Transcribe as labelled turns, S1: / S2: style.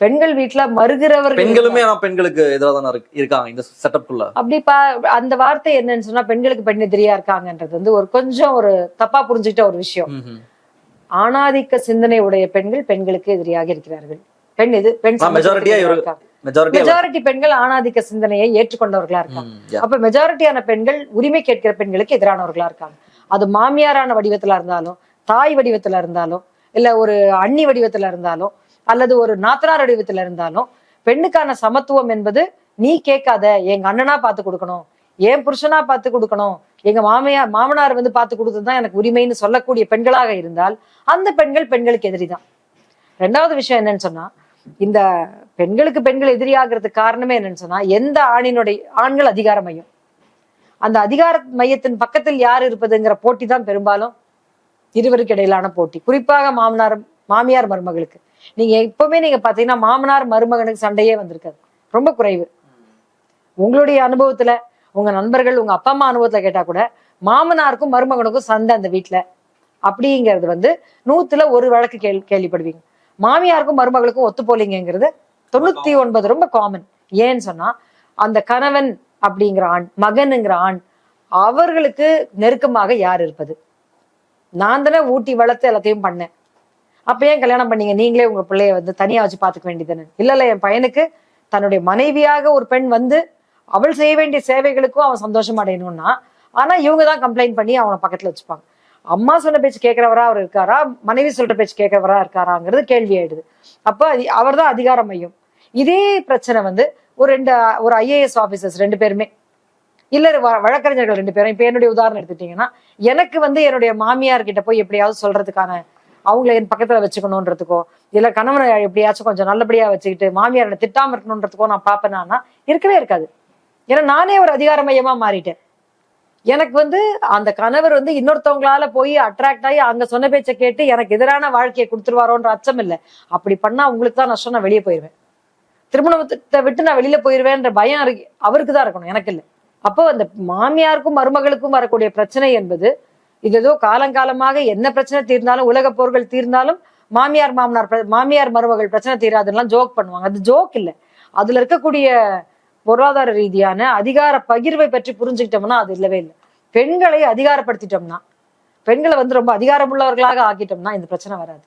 S1: பெண்கள் வீட்டுல மறுகிறவர்கள்
S2: பெண்களுமே பெண்களுக்கு எதிராக இருக்காங்க இந்த செட்டப்குள்ள
S1: அப்படி பா அந்த வார்த்தை என்னன்னு சொன்னா பெண்களுக்கு பெண் எதிரியா இருக்காங்கன்றது வந்து ஒரு கொஞ்சம் ஒரு தப்பா புரிஞ்சுக்கிட்ட ஒரு விஷயம். ஆணாதிக்க சிந்தனை உடைய பெண்கள் பெண்களுக்கு எதிரியாக இருக்கிறார்கள். பெண் இது பெண்
S2: மெஜாரிட்டி
S1: பெண்கள் ஆணாதிக்க சிந்தனையை ஏற்றுக்கொண்டவர்களா இருக்காங்க. அப்ப மெஜாரிட்டியான பெண்கள் உரிமை கேட்கிற பெண்களுக்கு எதிரானவர்களா இருக்காங்க. அது மாமியாரான வடிவத்துல இருந்தாலும் தாய் வடிவத்துல இருந்தாலும் இல்ல ஒரு அண்ணி வடிவத்துல இருந்தாலும் அல்லது ஒரு நாத்தனார் வடிவத்துல இருந்தாலும் பெண்ணுக்கான சமத்துவம் என்பது நீ கேட்காத எங்க அண்ணனா பார்த்து கொடுக்கணும் என் புருஷனா பார்த்து கொடுக்கணும் எங்க மாமியார் மாமனார் வந்து பார்த்து கொடுத்ததுதான் எனக்கு உரிமைன்னு சொல்லக்கூடிய பெண்களாக இருந்தால் அந்த பெண்கள் பெண்களுக்கு எதிரிதான். ரெண்டாவது விஷயம் என்னன்னு சொன்னா இந்த பெண்களுக்கு பெண்கள் எதிரியாகிறதுக்கு காரணமே என்னன்னு சொன்னா எந்த ஆணினுடைய ஆண்கள் அதிகார மையம். அந்த அதிகார மையத்தின் பக்கத்தில் யார் இருப்பதுங்கிற போட்டி தான் பெரும்பாலும் இருவருக்கு இடையிலான போட்டி. குறிப்பாக மாமனார் மாமியார் மருமகளுக்கு. நீங்க எப்பவுமே நீங்க பாத்தீங்கன்னா மாமனார் மருமகனுக்கு சண்டையே வந்திருக்காது. ரொம்ப குறைவு. உங்களுடைய அனுபவத்துல உங்க நண்பர்கள் உங்க அப்பா அம்மா அனுபவத்துல கேட்டா கூட மாமனாருக்கும் மருமகனுக்கும் சண்டை அந்த வீட்டுல அப்படிங்கிறது வந்து நூத்துல ஒரு வழக்கு கேள் கேள்விப்படுவீங்க. மாமியாருக்கும் மருமகளுக்கும் ஒத்து போலீங்கிறது தொண்ணூத்தி ஒன்பது ரொம்ப காமன் ஏன்னு சொன்னா அந்த கணவன் அப்படிங்கிற ஆண் மகனுங்கிற ஆண் அவர்களுக்கு நெருக்கமாக யார் இருப்பது? நான் தானே ஊட்டி வளர்த்து எல்லாத்தையும் பண்ணேன். அப்ப ஏன் கல்யாணம் பண்ணீங்க. நீங்களே உங்க பிள்ளைய வந்து தனியா வச்சு பாத்துக்க வேண்டியதுன்னு இல்ல இல்ல என் பையனுக்கு தன்னுடைய மனைவியாக ஒரு பெண் வந்து அவள் செய்ய வேண்டிய சேவைகளுக்கும் அவன் சந்தோஷம் அடையணும்னா ஆனா இவங்க தான் கம்ப்ளைண்ட் பண்ணி அவனை பக்கத்துல வச்சுப்பாங்க. அம்மா சொன்ன பேச்சு கேட்கிறவரா அவர் இருக்காரா? மனைவி சொல்ற பேச்சு கேட்கிறவரா இருக்காராங்கிறது கேள்வி ஆயிடுது அப்ப அவர் தான் அதிகார மையம். இதே பிரச்சனை வந்து ஒரு ரெண்டு ஒரு ஐஏஎஸ் ஆபீசர்ஸ் ரெண்டு பேருமே. இல்ல வ- வழக்கறிஞர்கள் ரெண்டு பேரும். இப்ப என்னுடைய உதாரணம் எடுத்துட்டீங்கன்னா எனக்கு வந்து என்னுடைய மாமியார் கிட்ட போய் எப்படியாவது சொல்றதுக்கான அவங்கள என் பக்கத்துல வச்சுக்கணுன்றதுக்கோ இல்ல கணவனை எப்படியாச்சும் கொஞ்சம் நல்லபடியா வச்சுக்கிட்டு மாமியார திட்டாம இருக்கணுன்றதுக்கோ நான் பாப்பேனா இருக்கவே இருக்காது. ஏன்னா நானே ஒரு அதிகார மையமா மாறிட்டேன். எனக்கு வந்து அந்த கணவர் வந்து இன்னொருத்தவங்களால போய் அட்ராக்ட் ஆகி அங்க சொன்ன பேச்சை கேட்டு எனக்கு எதிரான வாழ்க்கையை கொடுத்துருவாரோன்ற அச்சம் இல்லை. அப்படி பண்ணா உங்களுக்கு தான் நஷ்டம் நான் வெளியே போயிருவேன். திருமணத்தை விட்டு நான் வெளியில போயிருவேன்ற பயம் இருக்கு- அவருக்கு தான் இருக்கணும். எனக்கு இல்லை. அப்போ அந்த மாமியாருக்கும் மருமகளுக்கும் வரக்கூடிய பிரச்சனை என்பது இது ஏதோ காலங்காலமாக என்ன பிரச்சனை தீர்ந்தாலும் உலக போர்கள் தீர்ந்தாலும் மாமியார் மாமனார் மாமியார் மருமகள் பிரச்சனை தீராதுலாம் ஜோக் பண்ணுவாங்க. அது ஜோக் இல்லை. அதுல இருக்கக்கூடிய பொருளாதார ரீதியான அதிகார பகிர்வை பற்றி புரிஞ்சுக்கிட்டோம்னா அது இல்லவே இல்லை. பெண்களை அதிகாரப்படுத்திட்டோம்னா பெண்களை வந்து ரொம்ப அதிகாரமுள்ளவர்களாக ஆக்கிட்டோம்னா இந்த பிரச்சனை வராது.